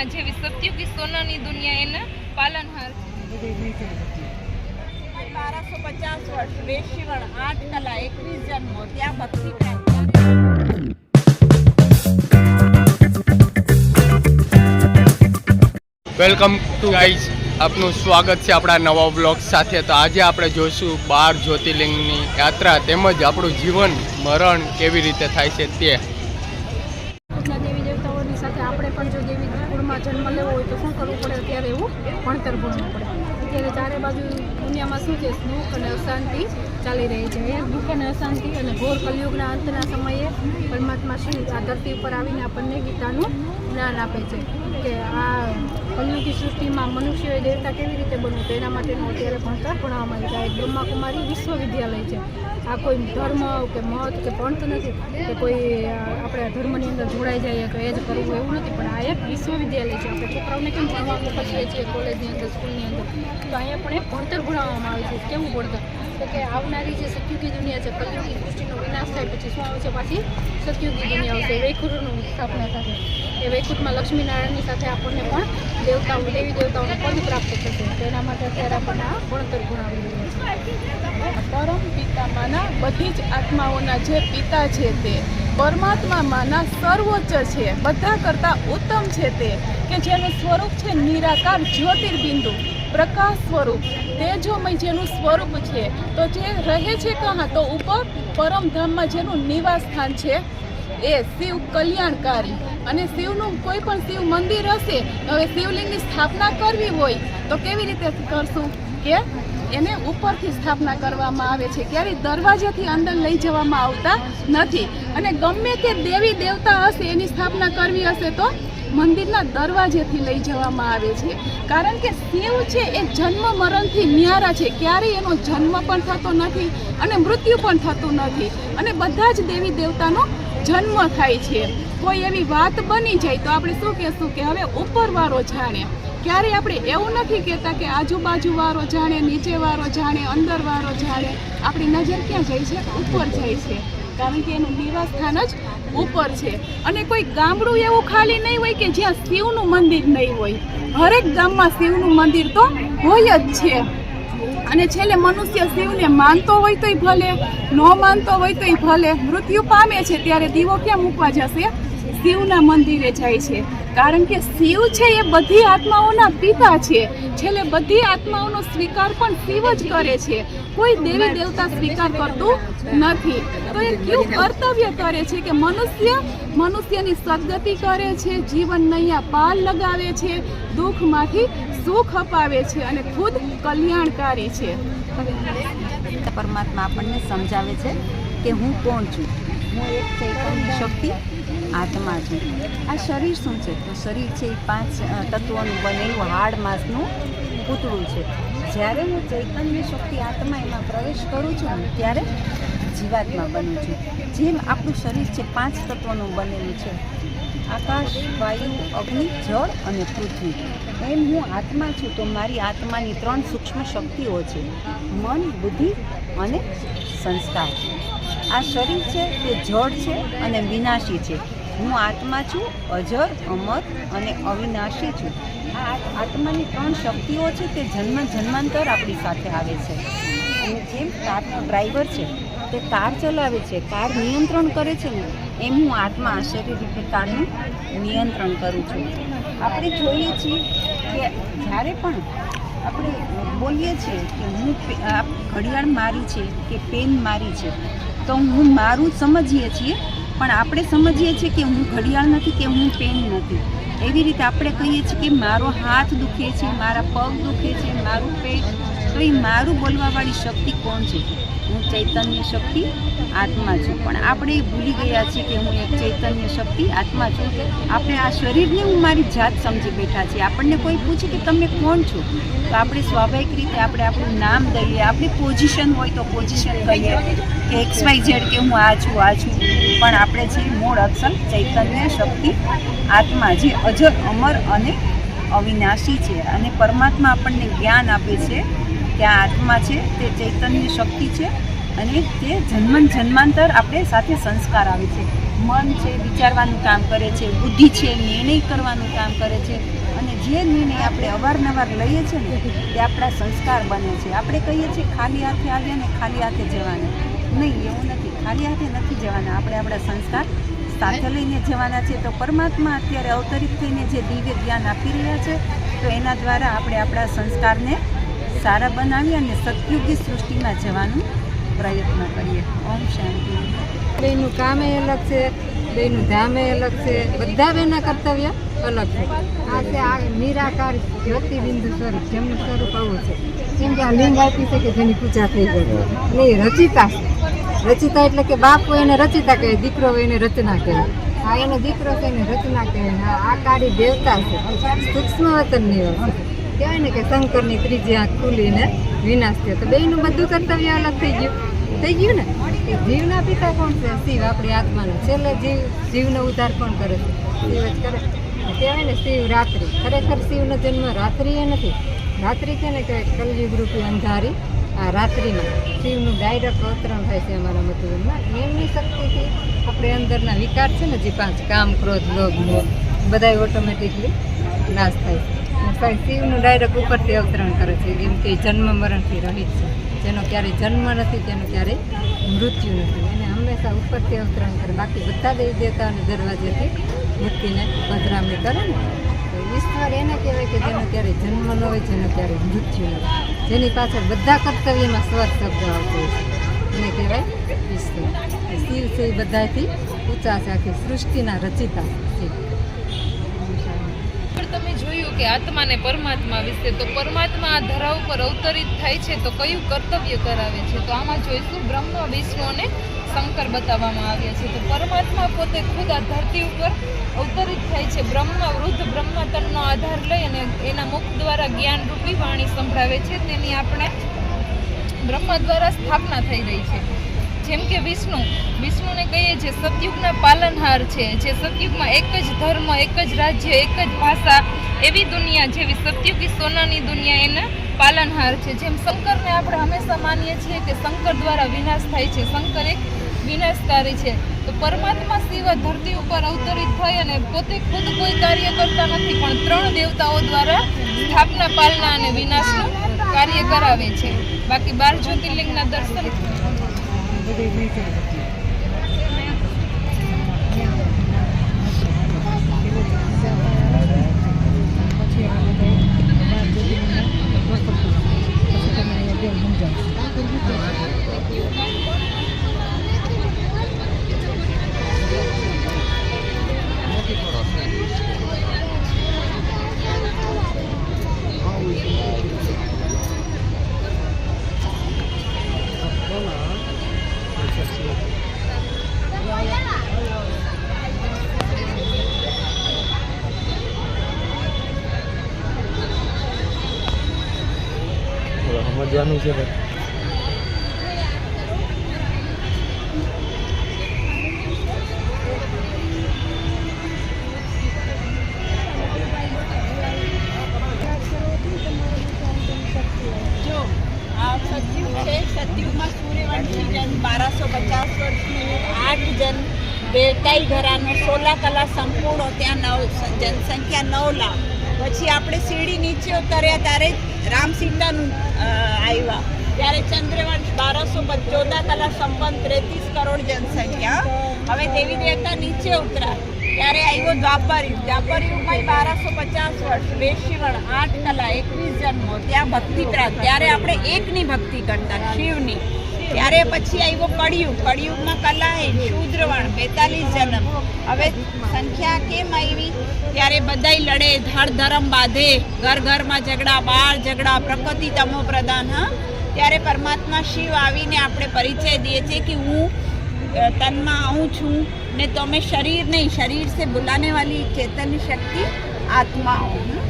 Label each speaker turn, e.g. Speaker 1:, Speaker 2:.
Speaker 1: દુનિયા જેવી સત્યુગી સોનાની દુનિયા એના પાલનહાર
Speaker 2: બારસો પચાસ વર્ષ વેશીવણ આઠ કલા એકવીસ જન્મો ત્યાં ભક્તિ
Speaker 3: વેલકમ ટુ ગાઈઝ આપનું સ્વાગત છે આપણા નવા બ્લોગ સાથે. તો આજે આપણે જોઈશું બાર જ્યોતિર્લિંગની યાત્રા તેમજ આપણું જીવન મરણ કેવી રીતે થાય છે તે
Speaker 4: કૃષ્ણ દેવી દેવતાઓની સાથે આપણે પણ જો દેવી કુળમાં જન્મ લેવો હોય તો શું કરવું પડે અત્યારે એવું ભણતર ભણવું પડે અત્યારે ચારે બાજુ દુનિયામાં શું છે? દુઃખ અને અશાંતિ ચાલી રહી છે. એ દુઃખ અને અશાંતિ અને ઘોર કલયુગના અંતના સમયે પરમાત્મા શ્રી આ ધરતી ઉપર આવીને આપણને ગીતાનું જ્ઞાન આપે છે કે આ કલયુગી સૃષ્ટિમાં મનુષ્યોએ દેવતા કેવી રીતે બનવું તેના માટેનું અત્યારે ભણતર ભણાવવામાં આવી એક બ્રહ્માકુમારી વિશ્વવિદ્યાલય છે. આ કોઈ ધર્મ કે મત કે પંથ નથી કે કોઈ આપણે ધર્મની અંદર જોડાઈ જઈએ તો એ જ કરવું એવું નથી. પણ આ એક વિશ્વવિદ્યાલય છે. આપણે છોકરાઓને કેમ ભણવા મોકલીએ છીએ કોલેજની અંદર, સ્કૂલની અંદર? તો અહીંયા પણ એક ભણતર ભણાવવામાં આવે છે. કેવું ભણતર? તો કે આવનારી જે સત્યુગી દુનિયા છે કલયુગી સૃષ્ટિનો વિનાશ થાય પછી શું આવશે પાછી? સત્યુગી દુનિયા આવશે. વૈકુરનું સ્થાપના થશે એ વૈકુટમાં લક્ષ્મીનારાયણની સાથે આપણને પણ દેવતાઓ દેવી દેવતાઓને પદ પ્રાપ્ત થશે તેના માટે અત્યારે આપણને આ ભણતર ગુણાવી રહ્યું છે.
Speaker 2: પરમ પિતામાંના બધી જ આત્માઓના જે પિતા છે તે પરમાત્મામાંના સર્વોચ્ચ છે, બધા કરતાં ઉત્તમ છે તે, કે જેનું સ્વરૂપ છે નિરાકાર જ્યોતિર્બિંદુ, પ્રકાશ સ્વરૂપ, તેજોમય જેનું સ્વરૂપ છે. તો જે રહે છે કહા, તો ઉપર પરમધામમાં જેનું નિવાસ સ્થાન છે, એ શિવ કલ્યાણકારી. અને શિવનું કોઈ પણ શિવ મંદિર હશે હવે શિવલિંગની સ્થાપના કરવી હોય, તો કેવી રીતે કરશું? કે એને ઉપરથી સ્થાપના કરવામાં આવે છે. ક્યારેય દરવાજાથી અંદર લઈ જવામાં આવતા નથી. અને ગમે તે દેવી દેવતા હશે, એની સ્થાપના કરવી હશે, તો મંદિરના દરવાજેથી લઈ જવામાં આવે છે. કારણ કે શિવ છે, એ જન્મ મરણથી ન્યારા છે. ક્યારેય એનો જન્મ પણ થતો નથી અને મૃત્યુ પણ થતું નથી. અને બધા જ દેવી દેવતાનો જન્મ થાય છે. કોઈ એવી વાત બની જાય તો આપણે શું કહેશું કે હવે ઉપરવાળો જાણે. ક્યારેય આપણે એવું નથી કહેતા કે આજુબાજુ વાળો જાણે, નીચે વાળો જાણે, અંદર વાળો જાણે. આપણી નજર ક્યાં જાય છે? ઉપર જાય છે. કારણ કે એનું નિવાસસ્થાન જ ઉપર છે. અને કોઈ ગામડું એવું ખાલી નહીં હોય કે જ્યાં શિવનું મંદિર નહીં હોય. હરેક ગામમાં શિવનું મંદિર તો હોય જ છે. અને છેલ્લે મનુષ્ય શિવને માનતો હોય તોય ભલે, ન માનતો હોય તોય ભલે, મૃત્યુ પામે છે, ત્યારે દીવો ક્યાં મૂકવા જશે? શિવના મંદિરે જાય છે. કારણ કે શિવ છે એ બધી આત્માઓના પિતા છે. છેલ્લે બધી આત્માઓનો સ્વીકાર પણ શિવ જ કરે છે. કોઈ દેવી દેવતા સ્વીકાર કરતું નથી. તો એ કયું કર્તવ્ય કરે છે કે મનુષ્ય મનુષ્યની સદગતિ કરે છે, જીવન નૈયા પાલ લગાવે છે, દુઃખમાંથી સુખ અપાવે છે અને ખુદ કલ્યાણકારી છે.
Speaker 5: પરમાત્મા આપણને સમજાવે છે કે હું કોણ છું? હું એક ચૈતન્ય શક્તિ આત્મા છે. આ શરીર શું છે? તો શરીર છે એ પાંચ તત્વોનું બનેલું હાડ માંસનું પૂતળું છે. જ્યારે હું ચૈતન્ય શક્તિ આત્મા એમાં પ્રવેશ કરું છું ત્યારે જીવાત્મા બનું છું. જેમ આપણું શરીર છે પાંચ તત્વોનું બનેલું છે. આકાશ, વાયુ, અગ્નિ, જળ અને પૃથ્વી. એમ હું આત્મા છું, તો મારી આત્માની ત્રણ સૂક્ષ્મ શક્તિઓ છે. મન, બુદ્ધિ અને સંસ્કાર. આ શરીર છે તે જળ છે અને વિનાશી છે. હું આત્મા છું, અજર, અમર અને અવિનાશી છું. આ આત્માની ત્રણ શક્તિઓ છે તે જન્મ જન્માંતર આપણી સાથે આવે છે. અને જેમ કારનો ડ્રાઈવર છે, તે કાર ચલાવે છે, કાર નિયંત્રણ કરે છે ને, એમ હું આત્મા આશ્ચર્ય રીતે કારનું નિયંત્રણ કરું છું. આપણે જોઈએ છીએ કે જ્યારે પણ આપણે બોલીએ છીએ કે હું ઘડિયાળ મારી છે કે પેન મારી છે, તો હું મારું સમજીએ છીએ પણ આપણે સમજીએ છીએ કે હું ઘડિયાળ નથી કે હું પેન નથી. એવી રીતે આપણે કહીએ છીએ કે મારો હાથ દુખે છે, મારા પગ દુખે છે, મારું પેટ તો મારું બોલવાવાળી શક્તિ કોણ છે? હું ચૈતન્ય શક્તિ, આત્મા છું. પણ આપણે ભૂલી ગયા છીએ કે હું એક ચૈતન્ય શક્તિ, આત્મા છું. આપણે આ શરીરને હું મારી જાત સમજી બેઠા છીએ. આપણને કોઈ પૂછે કે તમે કોણ છો? તો આપણે સ્વાભાવિક રીતે આપણે આપણું નામ દઈએ. આપણી પોઝિશન હોય તો પોઝિશન કહીએ કે એક્સ વાય ઝેડ કે હું આ છું આ છું. પણ આપણે છે મૂળ અક્ષર ચૈતન્ય શક્તિ, આત્મા જે અજર, અમર અને અવિનાશી છે અને પરમાત્મા આપણને જ્ઞાન આપે છે કે આ આત્મા છે, તે ચૈતન્ય શક્તિ છે અને તે જન્મન જન્માંતર આપણે સાથે સંસ્કાર આવે છે. મન છે, વિચારવાનું કામ કરે છે, બુદ્ધિ છે, નિર્ણય કરવાનું કામ કરે છે અને જે નિર્ણય આપણે અવારનવાર લઈએ છીએ ને તે આપણા સંસ્કાર બને છે. આપણે કહીએ છીએ ખાલી હાથે આવ્યા ને ખાલી હાથે જવાના. નહીં, એવું નથી. ખાલી હાથે નથી જવાના. આપણે આપણા સંસ્કાર સાથે લઈને જવાના છે. તો પરમાત્મા અત્યારે અવતરિત થઈને જે દિવ્ય જ્ઞાન આપી રહ્યા છે, તો એના દ્વારા આપણે આપણા સંસ્કારને સારા બનાવી અને સતયુગી સૃષ્ટિમાં જવાનું પ્રયત્ન કરીએ. ઓમ શાંતિ.
Speaker 6: બેયનું કામે અલગ છે, બેયનું ધામે અલગ છે, બધા બેના કર્તવ્ય અલગ છે. આ છે આ નિરાકાર જ્યોતિબિંદુ સ્વરૂપ, જેમનું સ્વરૂપ આવું છે. કેમ કે આ લિંગ આપી છે કે જેની પૂજા થઈ ગઈ એ રચિતા છે. રચિતા એટલે કે બાપ હોય એને રચિતા કહે, દીકરો હોય એને રચના કહે. આ એનો દીકરો છે રચના કહે. આ કાળી દેવતા છે. સૂક્ષ્મ વતનની નિવાસ કહેવાય ને કે શંકરની ત્રીજી આંખ ખુલીને વિનાશ થયો. તો બેયનું બધું કર્તવ્ય અલગ થઈ ગયું. થઈ ગયું ને? એ જીવના પિતા કોણ છે? શિવ, આપણી આત્માનો. છેલ્લે જીવ જીવનો ઉદ્ધાર કોણ કરે છે? શિવ જ કરે. કહેવાય ને શિવ રાત્રિ. ખરેખર શિવનો જન્મ રાત્રિએ નથી. રાત્રિ છે ને કે કલયુગ રૂપી અંધારી. આ રાત્રિમાં શિવનું ડાયરેક્ટ અવતરણ થાય છે અમારા મધુરમાં એમની શક્તિથી આપણે અંદરના વિકાર છે ને, જે પાંચ કામ, ક્રોધ, લોભ બધા ઓટોમેટિકલી નાશ થાય છે. શિવનું ડાયરેક્ટ ઉપરથી અવતરણ કરે છે કેમ કે જન્મ મરણથી રહિત છે. જેનો ક્યારેય જન્મ નથી, તેનું ક્યારેય મૃત્યુ નથી. એને હંમેશા ઉપરથી અવતરણ કરે. બાકી બધા દેવી દેવતાઓને દરવાજેથી મૂર્તિને પધરામણી કરે ને. તો ઈશ્વર એને કહેવાય કે જેનો ક્યારેય જન્મ ન હોય, જેનો ક્યારેય મૃત્યુ ન હોય. જેની પાછળ બધા કર્તવ્યમાં સ્વર શબ્દ આવતો હોય છે. એને કહેવાય ઈશ્વર. શિવ છે એ બધાથી ઊંચા છે, આખી સૃષ્ટિના રચિતા છે.
Speaker 1: જોયું કે આત્મા ને પરમાત્મા વિશે, તો પરમાત્મા આ ધરા ઉપર અવતરિત થાય છે, તો કયું કર્તવ્ય કરાવે છે? તો આમાં જોઈશું બ્રહ્મ, વિષ્ણુ અને શંકર બતાવવામાં આવ્યા છે. તો પરમાત્મા પોતે ખુદ આ ધરતી ઉપર અવતરિત થાય છે. બ્રહ્મ, વૃદ્ધ બ્રહ્મતનનો આધાર લઈ અને એના મુખ દ્વારા જ્ઞાન રૂપી વાણી સંભળાવે છે. તેની આપણે બ્રહ્મ દ્વારા સ્થાપના થઈ રહી છે. જેમ કે વિષ્ણુ, વિષ્ણુને કહીએ જે સતયુગના પાલનહાર છે, જે સતયુગમાં એક જ ધર્મ, એક જ રાજ્ય, એક જ ભાષા, એવી દુનિયા જેવી સતયુગી સોનાની દુનિયા એના પાલનહાર છે. જેમ શંકરને આપણે હંમેશા માનીએ છીએ કે શંકર દ્વારા વિનાશ થાય છે. શંકર એક વિનાશકારી છે. તો પરમાત્મા શિવ ધરતી ઉપર અવતરિત થઈ અને પોતે ખુદ કોઈ કાર્ય કરતા નથી, પણ ત્રણ દેવતાઓ દ્વારા સ્થાપના, પાલના અને વિનાશનું કાર્ય કરાવે છે. બાકી બાર જ્યોતિર્લિંગના દર્શન
Speaker 7: સમજવાનું છે
Speaker 8: સતયુગ છે ભાઈ બારસો પચાસ વર્ષનું, આઠ જન બેટાઈ ઘરાનો, સોલા કલા સંપૂર્ણ ત્યાં નવ જનસંખ્યા નવ લાખ. પછી આપણે સીડી નીચે ઉતર્યા ત્યારે રામ સીતાનું આવ્યા. ત્યારે ચંદ્રવંશ બારસો ચૌદા કલા સંપન્ન ત્રેત્રીસ કરોડ જનસંખ્યા હવે દેવી દેવતા નીચે ઉતરા ત્યારે આવ્યો દ્વાપર યુગ. દ્વાપર યુગમાં બારસો પચાસ વર્ષ વેશીવણ આઠ કલા, એકવીસ જન્મો. ત્યાં ભક્તિ પ્રાપ્ત. ત્યારે આપણે એકની ભક્તિ કરતા, શિવની. ત્યારે પછી આવ્યો કળિયુગ. કળિયુગમાં કલાએ શૂદ્રવણ, બેતાલીસ જન્મ. હવે સંખ્યા કેમ આવી? ત્યારે બધાય લડે ધર ધરમ બાંધે, ઘર ઘરમાં ઝઘડા, બાળ ઝઘડા, પ્રકૃતિ તમો પ્રધાન હા? ત્યારે પરમાત્મા શિવ આવીને આપણે પરિચય દઈએ છીએ કે હું તનમાં આવું છું ને તમે શરીર નહીં, શરીર સે બુલાને વાલી ચેતન શક્તિ આત્મા હું?